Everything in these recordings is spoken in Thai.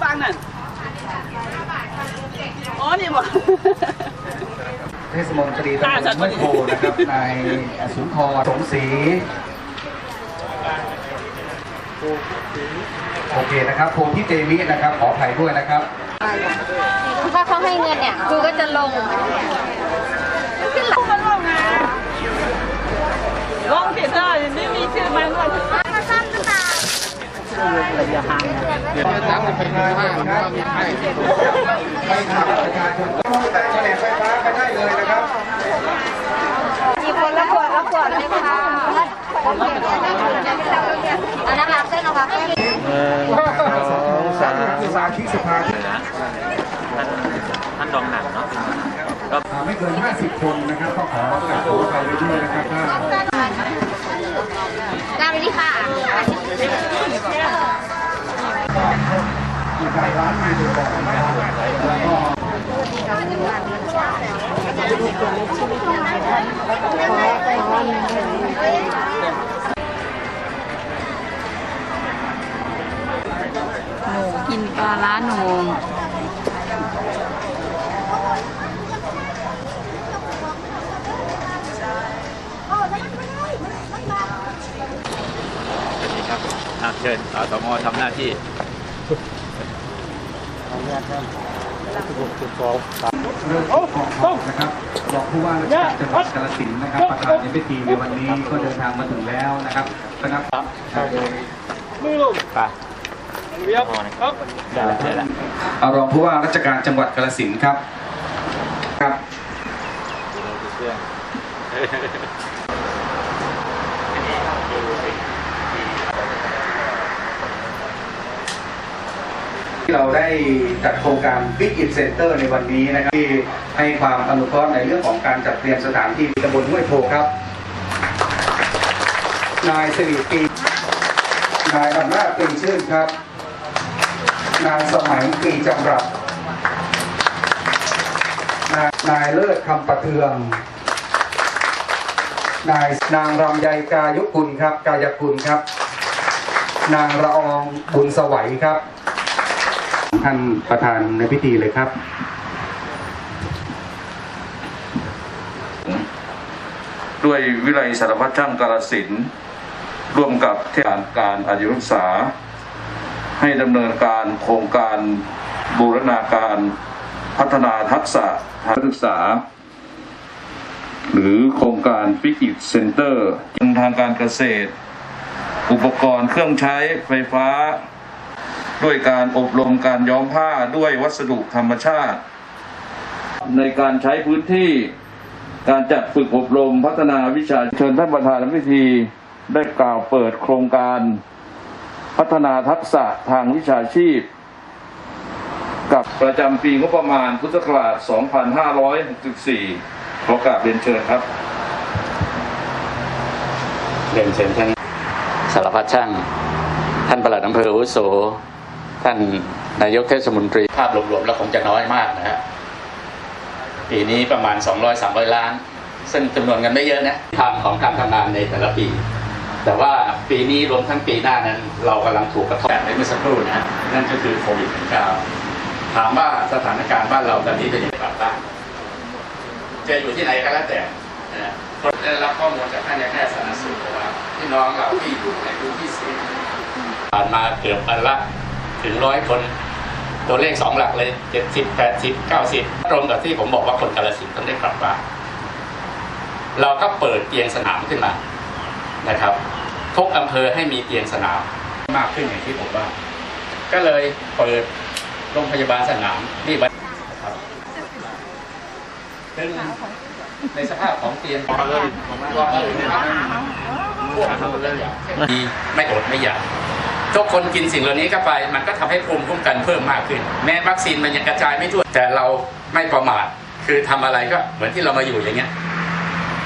อยู่บ้านนั่นอ๋อนี่บ่เทศมนตรีตำบลห้วยโพนะครับนายสุนทรสมศรีโอเคนะครับโพธิเตมินะครับ ขออภัยด้วยนะครับถ้าเขาให้เงินเนี่ยครูก็จะลงขึ้นหลังมันลงนะลงเสียได้ไม่มีชื่อมันว่า มาซ้ำหรือเปล่า ไปขับประชาชนต้องแต่แผนกไฟฟ้าก็ได้เลยนะครับมีคนละขวดละขวดเลยค่ะเอาน้ำหนักเส้นเอาค่ะสมาชิกสภาที่ท่านรองหนักเนาะอ่าไม่เกิน 50 คนนะครับต้องขอกราบขออภัยไว้ด้วยนะครับถ้าตามไปดิค่ะ มีการร้านมาดูก่อนนะครับแล้วก็หนูกินปลาล้าหนู ครับอะเชิญอสมทำหน้าที่เรื่องของของนะครับรองผู้ว่าราชการจังหวัดกาฬสินธุ์นะครับประธานในพิธีในวันนี้ก็เดินทางมาถึงแล้วนะครับคณะไปครับได้แล้วได้แล้วเอารองผู้ว่าราชการจังหวัดกาฬสินธุ์ครับครับ ที่เราได้จัดโครงการ Big It Center ในวันนี้นะครับที่ให้ความอนุเคราะห์ในเรื่องของการจัดเตรียมสถานที่ตำบลห้วยโพครับ นายสิริปีนายอำนาจปีชื่นครับ นายสมัยปีจำรัดนายนายเลิศคำประเทือง นายนางรำไยกายุคุณครับ กายคุณครับ นางละอองบุญสวัยครับ ท่านประธานในพิธีเลยครับ ด้วยวิไลสารพัดช่างกาลสินธุ์ร่วมกับเทศบาลการอายุรักษา ให้ดำเนินการโครงการบูรณาการพัฒนาทักษะทางศึกษา หรือโครงการฟิกิเซ็นเตอร์ทางการเกษตร อุปกรณ์เครื่องใช้ไฟฟ้า ด้วยการอบรมการย้อมผ้าด้วยวัสดุธรรมชาติ ในการใช้พื้นที่การจัดฝึกอบรมพัฒนาวิชาเชิญท่านประธานพิธีได้กล่าวเปิดโครงการพัฒนาทักษะทางวิชาชีพ กับประจำปีงบประมาณพุทธศักราช 2564 ขอกราบเรียนเชิญครับ เรียนเชิญท่านสารพัดช่าง ท่านประหลัดอำเภออาวุโส ท่านนายกเทศมนตรี ภาพรวมๆแล้วคงจะน้อยมากนะฮะปีนี้ประมาณ 200-300 ล้าน ซึ่งจำนวนเงินไม่เยอะนะทางของการทำงานในแต่ละปี แต่ว่าปีนี้รวมทั้งปีหน้านั้น เรากำลังถูกกระทบแบบในเมื่อสักครู่นะฮะนั่นก็คือโควิด -19 ถามว่าสถานการณ์บ้านเราตอนนี้เป็นยังไงบ้างจะอยู่ที่ไหนก็แล้วแต่นะฮะได้รับข้อมูลจากท่านนายแพทย์สาธารณสุขบอกว่าพี่น้องเราที่อยู่ในพื้นที่เสี่ยงผ่านมาเกือบพันละ ถึงร้อยคน ตัวเลขสองหลักเลยเจ็ดสิบแปดสิบเก้าสิบตรงกับที่ผมบอกว่าคนกาลสินธุ์ต้องได้กลับบ้านเราก็เปิดเตียงสนามขึ้นมานะครับทุกอำเภอให้มีเตียงสนามมากขึ้นอย่างที่ผมว่า ก็เลยเปิดโรงพยาบาลสนามนี่ไว้นะครับซึ่งในสภาพของเตียงก็เลยก็เลยมีไม่อดไม่อยาก ทุกคนกินสิ่งเหล่านี้เข้าไป มันก็ทำให้ภูมิคุ้มกันเพิ่มมากขึ้น แม้วัคซีนมันยังกระจายไม่ทั่ว แต่เราไม่ประมาทคือทำอะไรก็เหมือนที่เรามาอยู่อย่างเงี้ย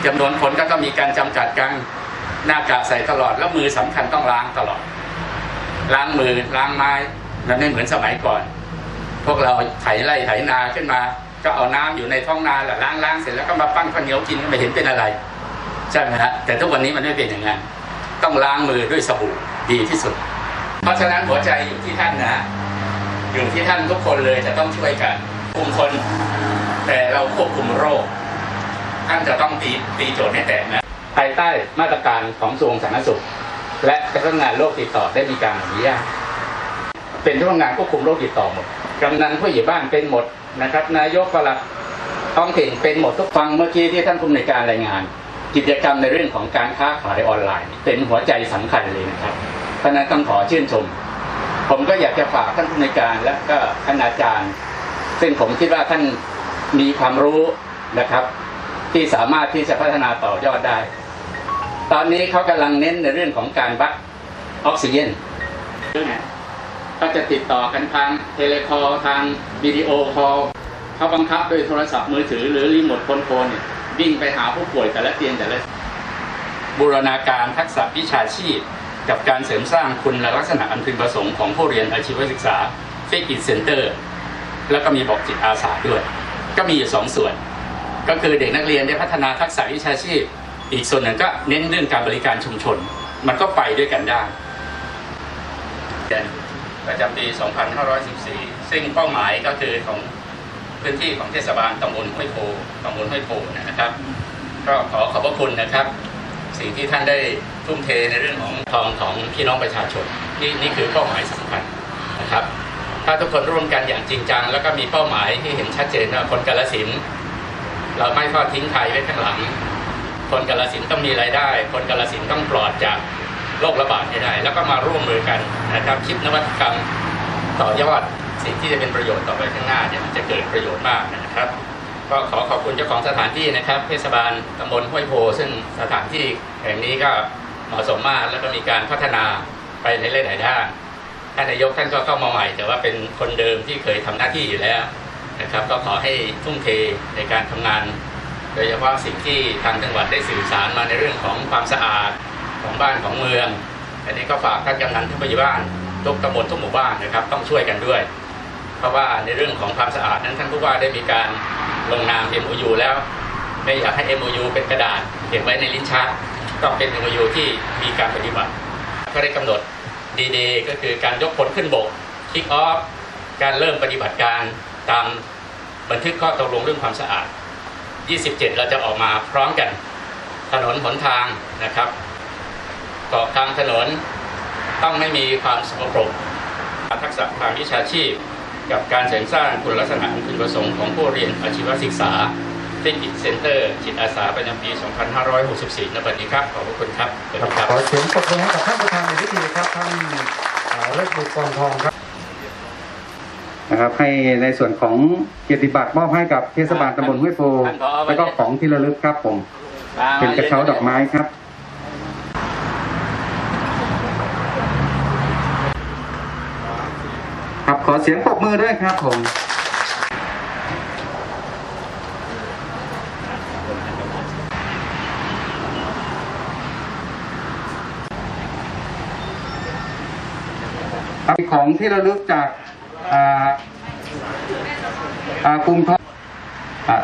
จำนวนคนก็ต้องมีการจำกัดการหน้ากากใส่ตลอดแล้วมือสำคัญต้องล้างตลอด ล้างมือล้างไม้มันไม่เหมือนสมัยก่อน พวกเราไถไร่ไถนาขึ้นมา ก็เอาน้ำอยู่ในท้องนาแหละล้างล้างเสร็จแล้วก็มาปั้นข้าวเหนียวกินไม่เห็นเป็นอะไรใช่ไหมฮะแต่ทุกวันนี้มันไม่เป็นอย่างนั้นต้องล้างมือด้วยสบู่ดีที่สุด เพราะฉะนั้นหัวใจอยู่ที่ท่านนะ อยู่ที่ท่านทุกคนเลยจะต้องช่วยกันคุมคน แต่เราควบคุมโรค ท่านจะต้องตีตีโจทย์ให้แตกนะ ภายใต้มาตรการของกระทรวงสาธารณสุข และสำนักงานโรคติดต่อได้มีการอนุญาตเป็นทุกงานควบคุมโรคติดต่อหมดกำนันผู้ใหญ่บ้านเป็นหมดนะครับ นายกปลัดท้องถิ่นเป็นหมดทุกฟังเมื่อกี้ที่ท่านผู้อำนการรายงาน กิจกรรมในเรื่องของการค้าขายออนไลน์ เป็นหัวใจสำคัญเลยนะครับ เพราะฉะนั้นต้องขอชื่นชม ผมก็อยากจะฝากท่านผู้อำนวยการและก็ท่านอาจารย์ ซึ่งผมคิดว่าท่านมีความรู้นะครับ ที่สามารถที่จะพัฒนาต่อยอดได้ ตอนนี้เขากำลังเน้นในเรื่องของการวัดออกซิเจนก็จะติดต่อกันทางเทเลคอลทางวิดีโอคอลเขาบังคับโดยโทรศัพท์มือถือหรือรีโมทคอนโทรลเนี่ยวิ่งไปหาผู้ป่วยแต่ละเตียงแต่ละบูรณาการทักษะวิชาชีพ กับการเสริมสร้างคุณลักษณะอันพึงประสงค์ของผู้เรียนอาชีวศึกษาฟิกอิ c เซ็นเตอร์แล้วก็มีบอกจิตอาสาด้วย ก็มีอยู่สองส่วน ก็คือเด็กนักเรียนได้พัฒนาทักษะวิชาชีพ อีกส่วนหนึ่งก็เน้นเรื่องการบริการชุมชน มันก็ไปด้วยกันได้ประจำปี 2514 ซึ่งเป้าหมายก็คือของพื้นที่ของเทศบาลตำบลห้วยโพตำบลห้วยโพนะครับ ก็ขอขอบพระคุณนะครับ สิ่งที่ท่านได้ ทุ่มเทในเรื่องของทองของพี่น้องประชาชนนี่นี่คือเป้าหมายสำคัญนะครับ ถ้าทุกคนร่วมกันอย่างจริงจัง แล้วก็มีเป้าหมายที่เห็นชัดเจนว่าคนกาลสินเราไม่ทอดทิ้งใครไว้ข้างหลัง คนกาลสินต้องมีรายได้ คนกาลสินต้องปลอดจากโรคระบาดให้ได้ แล้วก็มาร่วมมือกันนะครับคิดนวัตกรรมต่อยอดสิ่งที่จะเป็นประโยชน์ต่อไปข้างหน้าเนี่ยมันจะเกิดประโยชน์มากนะครับ ก็ขอขอบคุณเจ้าของสถานที่นะครับ เทศบาลตำบลห้วยโพซึ่งสถานที่แห่งนี้ก็ เหมาะสมมากแล้วก็มีการพัฒนาไปในหลายๆด้านท่านนายกท่านก็เข้ามาใหม่ แต่ว่าเป็นคนเดิมที่เคยทำหน้าที่อยู่แล้วนะครับ ก็ขอให้ทุ่มเทในการทำงาน โดยเฉพาะสิ่งที่ทางจังหวัดได้สื่อสารมาในเรื่องของความสะอาดของบ้านของเมือง อันนี้ก็ฝากท่านกำนันทุกปัจจุบันทุกตำบลทุกหมู่บ้านนะครับ ต้องช่วยกันด้วย เพราะว่าในเรื่องของความสะอาดนั้นท่านผู้ว่าได้มีการลงนาม MOU แล้ว ไม่อยากให้ MOU เป็นกระดาษเก็บไว้ในลิ้นชัก ต้องเป็น MOU ที่มีการปฏิบัติก็ได้กำหนดดีเดย์ก็คือการยกพลขึ้นบกคิกออฟการเริ่มปฏิบัติการตามบันทึกข้อตกลงเรื่องความสะอาด 27 เราจะออกมาพร้อมกัน ถนนหนทางนะครับเกาะกลางถนนต้องไม่มีความสกปรกทักษะทางวิชาชีพ กับการเสริมสร้างคุณลักษณะอันพึงประสงค์ของผู้เรียนอาชีวศึกษา เทคนิคเซ็นเตอร์จิตอาสาประจำปี 2564ณบัดนี้ครับ ขอบพระคุณครับสวัสดีครับขอเสียงปรบมือให้กับท่านประธานในพิธีครับท่านอ่าเลิศบุตรกองทองครับนะครับให้ในส่วนของเกียรติบัตรมอบให้กับเทศบาลตำบลห้วยโพท่านผอแล้วก็ของที่ระลึกครับผม เป็นกระเช้าดอกไม้ครับครับขอเสียงปรบมือด้วยครับผม ของที่ระลึกจากอาอากลุ่มทองอ่า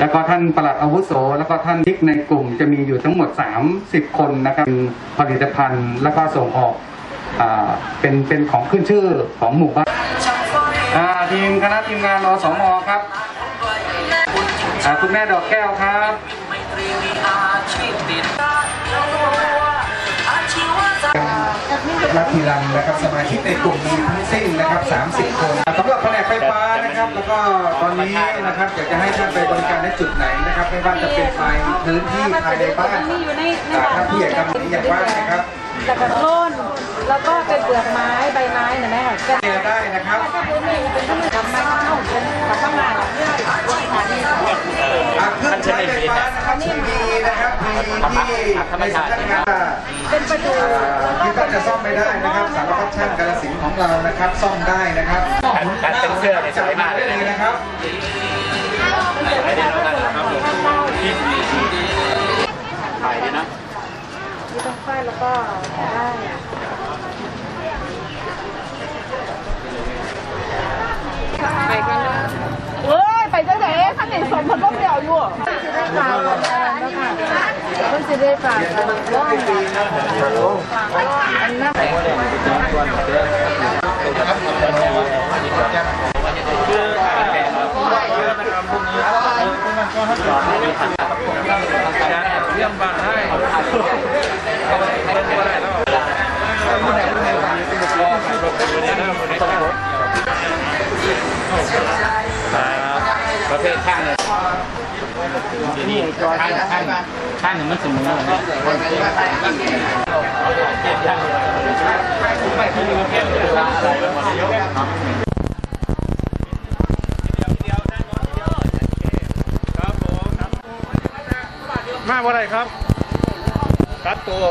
แล้วก็ท่านประหลัดอาวุโส แล้วก็ท่านทิกในกลุ่มจะมีอยู่ทั้งหมด 30 คนนะครับเป็นผลิตภัณฑ์แล้วก็ส่งออกอเป็นเป็นของขึ้นชื่อของหมู่บ้านทีมคณะทีมงานอสมครับคุณแม่ดอกแก้วครับ นักทีรันนะครับสมาชิกในกลุ่มมีทั้งสิ้นนะครับ 30 คนสำหรับแผนกไฟฟ้านะครับ แล้วก็ตอนนี้นะครับอยากจะให้ท่านไปบริการในจุดไหนนะครับไม่ว่าจะเป็นภายพื้นที่ภายในบ้านอ่าถ้าผู้ใหญ่กำหนดอย่างว่านะครับแล้วก็โค่นแล้วก็เป็นเปลือกไม้ใบไม้เห็นไหมคะก็เจอได้นะครับ ถ้าพื้นที่เป็นทำไมเข้าเป็นกับข้างหน้าเนี่ยอ่าเครื่องใช้ไฟฟ้านะครับมีนะครับมีที่ในสำนักงานเป็นประตูที่ก็จะซ่อมไม่ได้นะครับสารพัดช่างกาลสินธุ์ของเรานะครับซ่อมได้นะครับการเป็นเสื้อเนี่ยจัสบวยมากได้เลยเลยนะครับ ถ่ายดีนะ มีต้องไฟแล้วก็ได้ ไปกันนะเอ้ยไปจังไหนท่านเห็นสมผลก็เปลี่ยวอยู่จะได้ฝากกันนะคะเพิ่นจะได้ฝากกันร้อยอันนั้น นี่ช่างช่างช่างมันเสมอมาบ่ได้ครับกัดตัว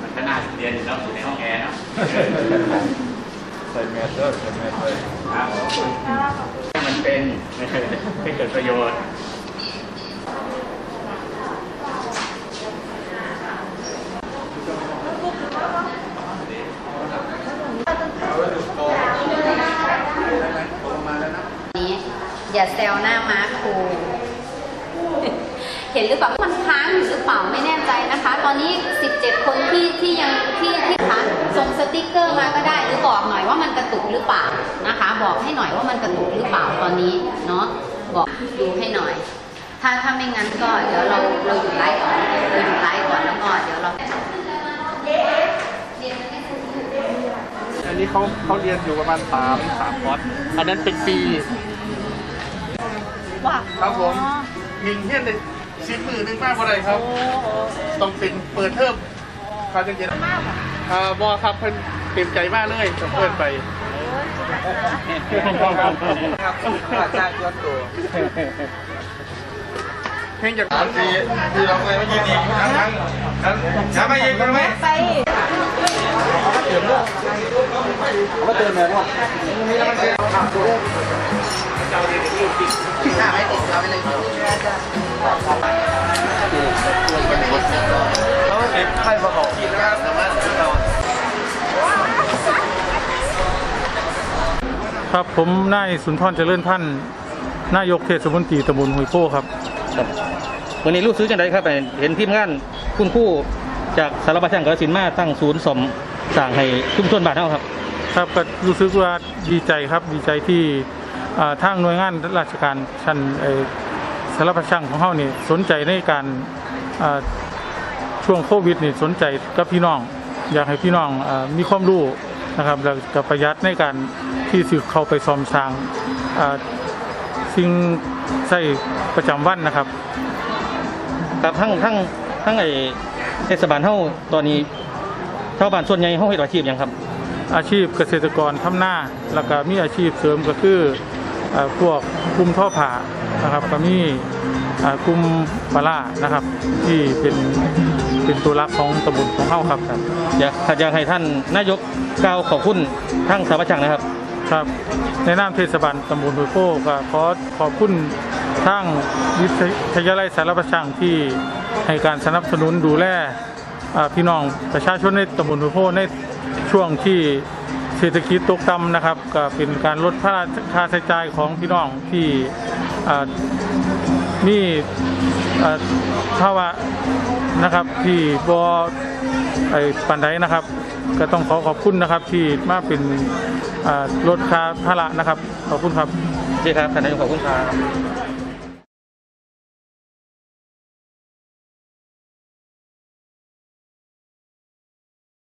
มันก็น่าเรียนอยู่แล้วอยู่ในห้องแอร์เนาะ ใส่แมสเตอร์ใส่แมสเลยครับให้มันเป็นให้เกิดประโยชน์นี้อย่าแซวหน้าม้าครูเห็นหรือเปล่ามันค้างอยู่หรือเปล่าไม่แน่ใจนะคะ ตอนนี้ 17 คนที่ที่ยังที่ที่ค้างส่งสติกเกอร์มาก็ ระตุกหรือเปล่านะคะ บอกให้หน่อยว่ามันกระตุกหรือเปล่าตอนนี้เนาะบอกดูให้หน่อย ถ้าถ้าไม่งั้นก็เดี๋ยวเราเราอยู่ไลฟ์ก่อนเราอยู่ไลฟ์ก่อนแล้วก็เดี๋ยวเราอันนี้เขาเขาเรียนอยู่ประมาณสามสามคอร์สอันนั้นเป็นปีว่าครับผมมิงเฮียนในสิบมือหนึ่งมากว่าไรครับ ต้องเป็นเปิดเทอมเขาจะเย็นอ่าบอครับเพิ่น เต็มใจมากเลยต้องเพิ่อนไปครับอาจารย์ย้อนตัวเพลงจากคนที่ที่เราเคยไม่ยินดีครั้งครั้งจะไม่ยินกันไหมไปเราเก็บไข่ประกอบนะครับสามารถเราครับ ผมนายสุนทรเจริญพันธ์นายกเทศมนตรีตำบลห้วยโพครับครับวันนี้รู้สึกจังไดครับเห็นทีมงานคุณครู่จากสารพัดช่างกระสินธุ์มาตั้งศูนย์สมสร้างให้ชุมชนบ้านเฮาครับ ครับก็รู้สึกว่าดีใจครับดีใจที่อ่าทางหน่วยงานราชการชั้นเอ่อสารพัดช่างของเฮานี่สนใจในการอ่าช่วงโควิดนี่สนใจกับพี่น้อง อยากให้พี่น้องอามีความรู้นะครับแล้วก็ประหยัดในการ ที่สิเข้าไปซ่อมสร้างอ่าสิ่งใช้ประจำวันนะครับครับทั้งทั้งทั้งไอ้เทศบาลเฮาตอนนี้ชาวบ้านส่วนใหญ่เฮาเฮ็ดอาชีพหยังครับ อาชีพเกษตรกรทำหน้าแล้วก็มีอาชีพเสริมก็คือเอ่อพวกกลุ่มท่อผ่านะครับก็มีเอ่อกลุ่มปลาร่านะครับ ที่เป็นเป็นตัวรักของตำบลของเฮาครับครับอยากอยากให้ท่านนายกกล่าวขอบคุณทั้งสารพัดช่างนะครับ ครับในนามเทศบาลตำบลห้วยโพก็ขอขอบคุณทางวิทยาลัยสารพัดช่างที่ให้การสนับสนุนดูแลพี่น้องประชาชนในตำบลห้วยโพในช่วงที่เศรษฐกิจตกต่ำนะครับก็เป็นการลดค่าค่าใช้จ่ายของพี่น้องที่มีภาวะนะครับที่บอไอ้ปันไดนะครับ ก็ต้องขอขอบคุณนะครับที่มาเป็น ลดค่าภาระนะครับ ขอบคุณครับ โอเคครับท่านนายกขอบคุณครับ